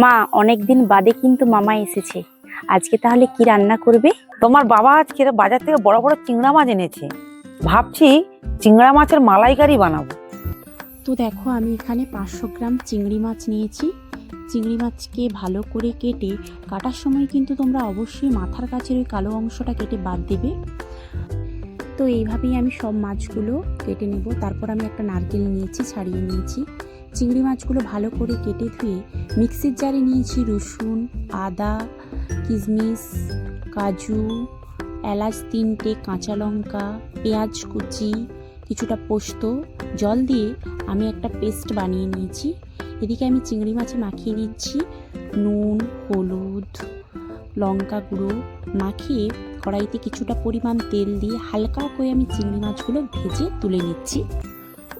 মা অনেকদিন বাদে কিন্তু মামা এসেছে। আজকে তাহলে কি রান্না করবে? তোমার বাবা আজকে বাজার থেকে বড় বড় চিংড়া মাছ এনেছে। ভাবছি চিংড়া মাছের মালাইকারি বানাবো। তো দেখো আমি এখানে পাঁচশো গ্রাম চিংড়ি মাছ নিয়েছি। চিংড়ি মাছকে ভালো করে কেটে কাটার সময় কিন্তু তোমরা অবশ্যই মাথার কাছের ওই কালো অংশটা কেটে বাদ দেবে। তো এইভাবেই আমি সব মাছগুলো কেটে নেব। তারপর আমি একটা নারকেল নিয়েছি ছাড়িয়ে নিয়েছি। চিংড়ি মাছগুলো ভালো করে কেটে ধুয়ে মিক্সির জারে নিয়েছি রসুন, আদা, কিশমিশ, কাজু, এলাচ তিনটে, কাঁচা লঙ্কা, পেঁয়াজ কুচি, কিছুটা পোস্ত। জল দিয়ে আমি একটা পেস্ট বানিয়ে নিয়েছি। এদিকে আমি চিংড়ি মাছে মাখিয়ে নিচ্ছি। নুন, হলুদ, লঙ্কা গুঁড়ো মাখিয়ে কড়াইতে কিছুটা পরিমাণ তেল দিয়ে হালকা করে আমি চিংড়ি মাছগুলো ভেজে তুলে নিচ্ছি।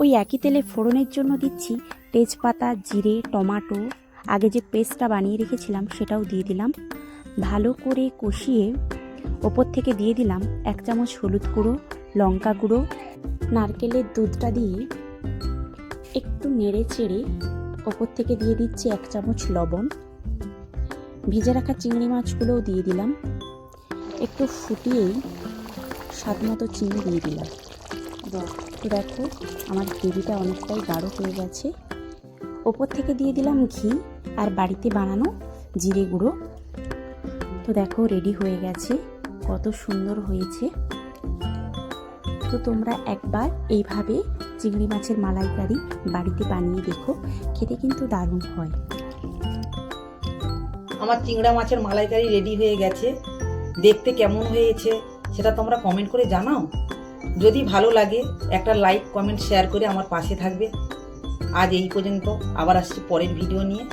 ওই একই তেলে ফোড়নের জন্য দিচ্ছি তেজপাতা, জিরে, টমাটো, আগে যে পেস্টটা বানিয়ে রেখেছিলাম সেটাও দিয়ে দিলাম। ভালো করে কষিয়ে ওপর থেকে দিয়ে দিলাম এক চামচ হলুদ গুঁড়ো, লঙ্কা গুঁড়ো, নারকেলের দুধটা দিয়ে একটু নেড়ে চেড়ে ওপর থেকে দিয়ে দিচ্ছি এক চামচ লবণ। ভেজে রাখা চিংড়ি মাছগুলোও দিয়ে দিলাম। একটু ফুটিয়েই স্বাদ মতো চিনি দিয়ে দিলাম। দেখো, আমার গ্রেভিটা অনেকটাই গাঢ় হয়ে গেছে। ওপর থেকে দিয়ে দিলাম ঘি আর বাড়িতে বানানো জিরে গুঁড়ো। তো দেখো রেডি হয়ে গেছে। কত সুন্দর হয়েছে। তো তোমরা একবার এইভাবে চিংড়ি মাছের মালাইকারি বাড়িতে বানিয়ে দেখো। খেতে কিন্তু দারুণ হয়। আমার চিংড়া মাছের মালাইকারি রেডি হয়ে গেছে। দেখতে কেমন হয়েছে সেটা তোমরা কমেন্ট করে জানাও। যদি ভালো লাগে, একটা লাইক কমেন্ট শেয়ার করে আমার পাশে থাকবে। আজ এই পর্যন্ত। আবার আসছি পরের ভিডিও নিয়ে।